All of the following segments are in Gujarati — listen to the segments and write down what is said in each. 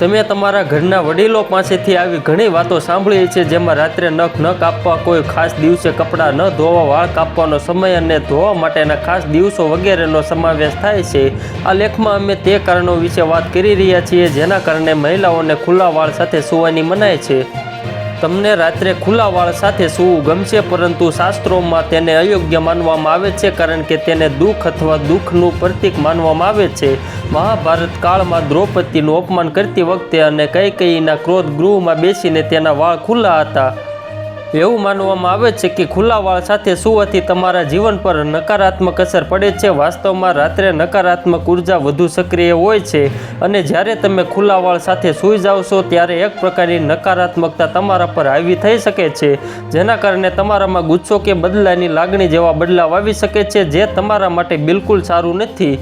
તમે તમારા ઘરના વડીલો પાસેથી આવી ઘણી વાતો સાંભળી છે, જેમાં રાત્રે નખ ન કાપવા કોઈ ખાસ દિવસે કપડાં ન ધોવા, વાળ કાપવાનો સમય અને ધોવા માટેના ખાસ દિવસો વગેરેનો સમાવેશ થાય છે. આ લેખમાં અમે તે કારણો વિશે વાત કરી રહ્યા છીએ, જેના કારણે મહિલાઓને ખુલ્લા વાળ સાથે સૂવાની મનાય છે. તમને રાત્રે ખુલ્લા વાળ સાથે સૂવું ગમશે, પરંતુ શાસ્ત્રોમાં તેને અયોગ્ય માનવામાં આવે છે કારણ કે તેને દુઃખ અથવા દુઃખનું પ્રતીક માનવામાં આવે છે. મહાભારત કાળમાં દ્રૌપદીનું અપમાન કરતી વખતે અને કઈ કઈના ક્રોધ ગૃહમાં બેસીને તેના વાળ ખુલ્લા હતા. એવું માનવામાં આવે છે કે ખુલ્લા વાળ સાથે સૂવાથી તમારા જીવન પર નકારાત્મક અસર પડે છે. વાસ્તવમાં રાત્રે નકારાત્મક ઊર્જા વધુ સક્રિય હોય છે અને જ્યારે તમે ખુલ્લા વાળ સાથે સૂઈ જાઓ છો ત્યારે એક પ્રકારની નકારાત્મકતા તમારા પર હાવી થઈ શકે છે, જેના કારણે તમારામાં ગુસ્સો કે બદલાની લાગણી જેવા બદલાવ આવી શકે છે, જે તમારા માટે બિલકુલ સારું નથી.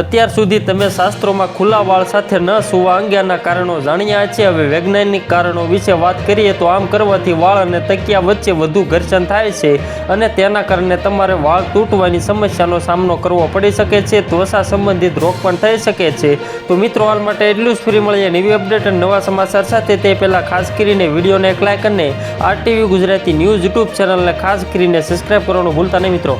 અત્યાર સુધી તમે શાસ્ત્રોમાં ખુલ્લા વાળ સાથે ન સૂવા અંગેના કારણો જાણ્યા છે. હવે વૈજ્ઞાનિક કારણો વિશે વાત કરીએ તો આમ કરવાથી વાળ અને તકિયા વચ્ચે વધુ ઘર્ષણ થાય છે અને તેના કારણે તમારે વાળ તૂટવાની સમસ્યાનો સામનો કરવો પડી શકે છે. ત્વચા સંબંધિત રોગ પણ થઈ શકે છે. તો મિત્રો હાલ માટે એટલું જ ફ્રી મળીએ નવી અપડેટ અને નવા સમાચાર સાથે તે પહેલાં ખાસ કરીને વિડીયોને એક લાઇક અને આરટીવી ગુજરાતી ન્યૂઝ યુટ્યુબ ચેનલને ખાસ કરીને સબસ્ક્રાઈબ કરવાનું ભૂલતા નહીં મિત્રો.